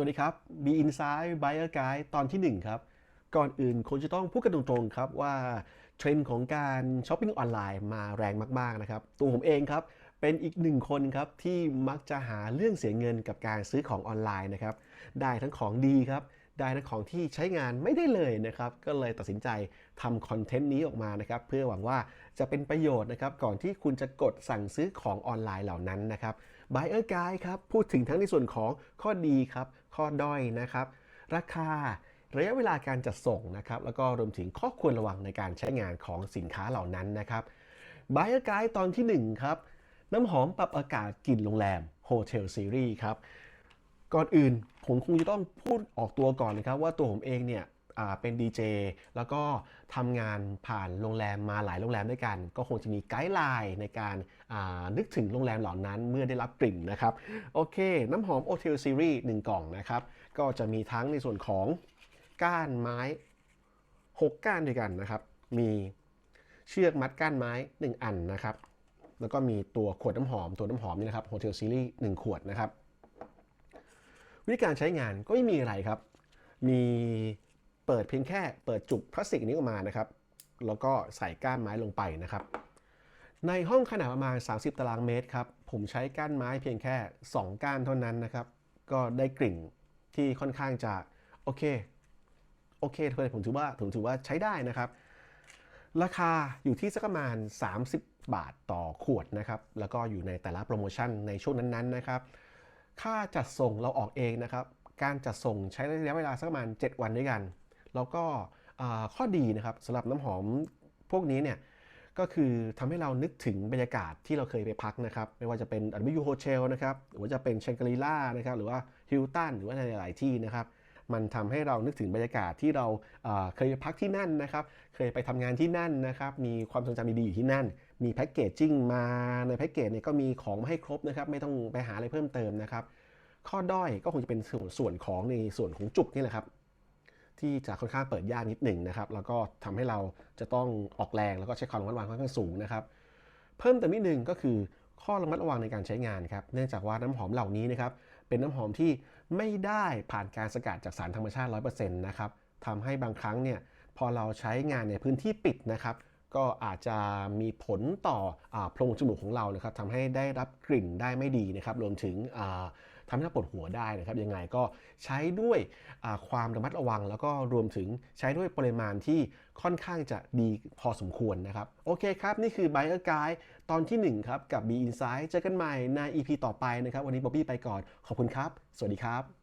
วัสดีครับ B Inside Buyer Guide ตอนที่ 1 ครับ ก่อนอื่นคงจะต้องพูดกันตรงๆครับว่าเทรนด์ของการช้อปปิ้งออนไลน์มาแรงมากๆนะครับ ตัวผมเองครับ เป็นอีกหนึ่งคนครับ ที่มักจะหาเรื่องเสียเงินกับการซื้อของออนไลน์นะครับ ได้ทั้งของดีครับ ได้ทั้งของที่ใช้งานไม่ได้เลยนะครับ ก็เลยตัดสินใจทำคอนเทนต์นี้ออกมานะครับ เพื่อหวังว่าจะเป็นประโยชน์นะครับ ก่อนที่คุณจะกดสั่งซื้อของออนไลน์เหล่านั้นนะครับ Buyer Guide ครับ พูดถึงทั้งในส่วนของข้อดีครับ ข้อด้อยนะครับ ราคาระยะเวลาการจัดส่งนะครับ แล้วก็รวมถึงข้อควรระวังในการใช้งานของสินค้าเหล่านั้นนะครับ Buyer Guide ตอนที่1ครับน้ำหอมปรับอากาศกลิ่นโรงแรม Hotel Series ครับ ก่อนอื่น ผมคงจะต้องพูดออกตัวก่อนนะครับ ว่าตัวผมเองเนี่ยเป็นดีเจแล้วก็ทำงานผ่านโรงแรมมาหลายโรงแรมด้วยกัน ก็คงจะมีไกด์ไลน์ในการานึกถึงโรงแรมเหล่านั้นเมื่อได้รับกลิ่นนะครับ โอเค น้ำหอม Hotel Series 1 กล่องนะครับ ก็จะมีทั้งในส่วนของก้านไม้ 6 ก้านด้วยกันนะครับ มีเชือกมัดก้านไม้ 1 อันนะครับ แล้วก็มีตัวขวดน้ำหอมตัวน้ำหอมนี่นะครับ Hotel Series 1 ขวดนะครับ วิธีการใช้งานก็ไม่มีอะไรครับ มีเปิดเพียงแค่เปิดจุกพลาสติกนี้ออกมานะครับ แล้วก็ใส่ก้านไม้ลงไปนะครับ ในห้องขนาดประมาณ 30 ตารางเมตรครับ ผมใช้ก้านไม้เพียงแค่ 2 ก้านเท่านั้นนะครับ ก็ได้กลิ่นที่ค่อนข้างจะโอเค โอเคเลยผมถือว่าผมถือว่าใช้ได้นะครับ ราคาอยู่ที่สักประมาณ 30 บาทต่อขวดนะครับ แล้วก็อยู่ในแต่ละโปรโมชั่นในช่วงนั้นๆนะครับ ค่าจัดส่งเราออกเองนะครับ การจัดส่งใช้ระยะเวลาสักประมาณ 7 วันด้วยกัน แล้วก็ข้อดีนะครับสำหรับน้ำหอมพวกนี้เนี่ยก็คือทำให้เรานึกถึงบรรยากาศที่เราเคยไปพักนะครับ ไม่ว่าจะเป็น W Hotel นะครับหรือว่าจะเป็นเชงกรีล่านะครับหรือว่าฮิลตันหรือว่าในหลาย ๆ ที่นะครับ มันทำให้เรานึกถึงบรรยากาศที่เราเอ่อเคยไปพักที่นั่นนะครับ เคยไปทำงานที่นั่นนะครับ มีความทรงจำดีๆอยู่ที่นั่น มีแพ็กเกจจิ้งมาในแพ็กเกจเนี่ยก็มีของมาให้ครบนะครับ ไม่ต้องไปหาอะไรเพิ่มเติมนะครับ ข้อด้อยก็คงจะเป็นส่วนส่วนของในส่วนของจุกนี่แหละครับ ที่จะค่อนข้างเปิดยากนิดหนึ่งนะครับ แล้วก็ทำให้เราจะต้องออกแรงแล้วก็ใช้ความระมัดระวังค่อนข้างสูงนะครับ เพิ่มเติมนิดนึงก็คือข้อระมัดระวังในการใช้งานครับ เนื่องจากว่าน้ำหอมเหล่านี้นะครับ เป็นน้ำหอมที่ไม่ได้ผ่านการสกัดจากสารธรรมชาติ 100%นะครับทำให้บางครั้งเนี่ยพอเราใช้งานในพื้นที่ปิดนะครับ ก็อาจจะมีผลต่ออโพรงจมูกของเรานะครับทำให้ได้รับกลิ่นได้ไม่ดีนะครับ รวมถึงทำให้เราปวดหัวได้นะครับ ยังไงก็ใช้ด้วยความระมัดระวัง แล้วก็รวมถึงใช้ด้วยปริมาณที่ค่อนข้างจะดีพอสมควรนะครับ โอเคครับ นี่คือ Buyer Guide ตอนที่ 1 ครับกับ B Insight เจอกันใหม่ใน EP ต่อไปนะครับ วันนี้บ๊อบบี้ไปก่อน ขอบคุณครับ สวัสดีครับ